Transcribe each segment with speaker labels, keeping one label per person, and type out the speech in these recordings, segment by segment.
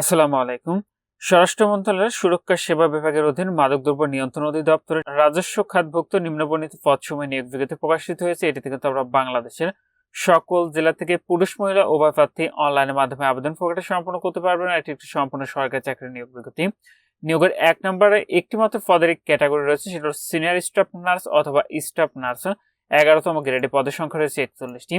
Speaker 1: আসসালামু আলাইকুম। স্বরাষ্ট্র মন্ত্রণালয়ের সুরক্ষা সেবা বিভাগের অধীন মাদকদ্রব্য নিয়ন্ত্রণ অধিদপ্তরের রাজস্ব খাতভুক্ত নিম্নবর্ণিত পদসমূহে নিয়োগ বিজ্ঞপ্তি প্রকাশিত হয়েছে। এটিতে কিন্তু আমরা বাংলাদেশের সকল জেলা থেকে পুরুষ, মহিলা, উভয় প্রার্থী অনলাইনের মাধ্যমে আবেদন প্রক্রিয়া সম্পন্ন করতে পারবেন এটি একটি সম্পূর্ণ সরকারি চাকরির নিয়োগ বিজ্ঞপ্তি। নিয়োগের এক নম্বরে একটি মাত্র পদের ক্যাটাগরি রয়েছে, সেটা সিনিয়র স্টাফ নার্স অথবা স্টাফ নার্স এগারোতম গ্রেডে পদের সংখ্যা রয়েছে একচল্লিশটি।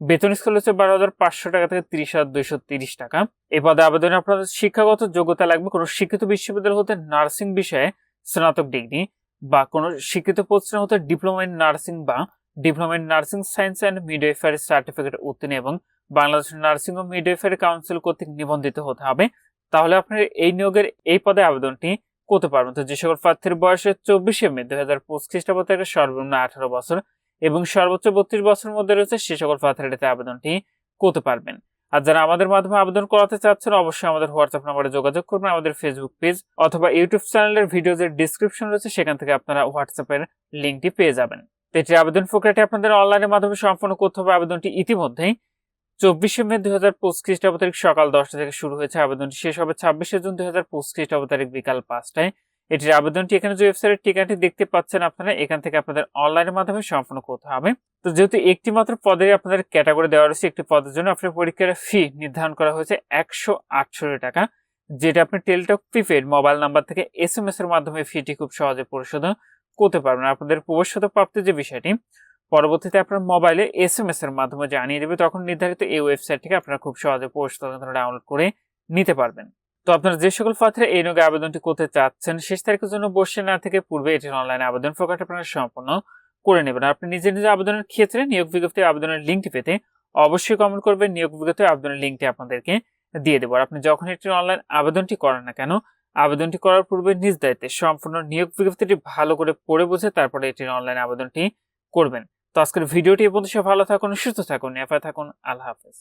Speaker 1: বেতন স্কেল হচ্ছে বারো হাজার পাঁচশো টাকা থেকে তিরিশ হাজার দুইশো তিরিশ টাকা। এই পদে আবেদনে আপনাদের শিক্ষাগত যোগ্যতা লাগবে। কোনো শিক্ষিত বিশ্ববিদ্যালয় হতে নার্সিং বিষয়ে স্নাতক ডিগ্রি বা কোনো শিক্ষিত প্রতিষ্ঠান হতে ডিপ্লোমা ইন নার্সিং বা diploma in nursing science and midwifery certificate উত্তীর্ণ এবং বাংলাদেশ নার্সিং ও মিডওয়াইফারি কাউন্সিল কর্তৃক নিবন্ধিত হতে হবে। তাহলে আপনার এই নিয়োগের এই পদে আবেদনটি করতে পারবেন। তো যে সকল প্রার্থীর বয়সে চব্বিশে মে দু হাজার পঁচিশ খ্রিস্টাব্দ থেকে সর্বনিম্ন আঠারো বছর। এবং সর্বোচ্চ বত্রিশ বছরের মধ্যে রয়েছে সে সকল প্রার্থীরা আবেদনটি করতে পারবেন। আর যারা আমাদের মাধ্যমে আবেদন করাতে চাচ্ছেন, অবশ্যই আমাদের হোয়াটসঅ্যাপ নাম্বারে যোগাযোগ করবেন, আমাদের ফেসবুক পেজ অথবা ইউটিউব চ্যানেলের ভিডিওজের ডিসক্রিপশন রয়েছে, সেখান থেকে আপনারা হোয়াটসঅ্যাপের লিঙ্কটি পেয়ে যাবেন। তো এটির আবেদন প্রক্রিয়াটি আপনাদের অনলাইনের মাধ্যমে সম্পন্ন করতে হবে। আবেদনটি ইতিমধ্যেই চব্বিশে মে দুই হাজার পঁচিশ খ্রিস্টাব্দ তারিখ সকাল দশটা থেকে শুরু হয়েছে। আবেদনটি শেষ হবে ছাব্বিশে জুন দুই হাজার পঁচিশ খ্রিস্টাব্দ তারিখ বিকাল পাঁচটায়। এটির আবেদনটি এখানে যে ওয়েবসাইটের ঠিকানাটি দেখতে পাচ্ছেন আপনারা, এখান থেকে আপনাদের অনলাইনের মাধ্যমে সম্পন্ন করতে হবে। তো যেহেতু একটি মাত্র পদে আপনাদের ক্যাটাগরি দেওয়া রয়েছে, একটি পদের জন্য আপনার পরীক্ষার ফি নির্ধারণ করা হয়েছে একশো আটষট্টি টাকা, যেটা আপনি টেলটক প্রিপেড মোবাইল নাম্বার থেকে এস এম এস এর মাধ্যমে ফিটি খুব সহজে পরিশোধ করতে পারবেন। আপনাদের প্রবেশত প্রাপ্তির যে বিষয়টি, পরবর্তীতে আপনার মোবাইলে এস এম এস এর মাধ্যমে জানিয়ে দেবে, তখন নির্ধারিত এই ওয়েবসাইট থেকে আপনারা খুব সহজে পরিশোধ ডাউনলোড করে নিতে পারবেন। তো আপনারা যে সকল প্রার্থীরা এই নিয়োগে আবেদনটি করতে চাচ্ছেন, শেষ তারিখের জন্য বসে না থেকে পূর্বে এটির অনলাইনে আবেদন প্রকাশ আপনারা সম্পন্ন করে নেবেন। আপনি নিজে নিজে আবেদনের ক্ষেত্রে নিয়োগ বিজ্ঞপ্তি আবেদনের লিঙ্কটি পেতে অবশ্যই কমেন্ট করবেন, নিয়োগ বিজ্ঞপ্তি আবেদনের লিঙ্কটি আপনাদেরকে দিয়ে দেবো। আর আপনি যখন এটির অনলাইন আবেদনটি করেন না কেন, আবেদনটি করার পূর্বে নিজ দায়িত্বে সম্পূর্ণ নিয়োগ বিজ্ঞপ্তিটি ভালো করে পড়ে বুঝে তারপরে এটির অনলাইন আবেদনটি করবেন। তো আজকের ভিডিওটি এ পর্যন্ত ভালো থাকুন, সুস্থ থাকুন এফআই থাকুন, আল্লাহ হাফেজ।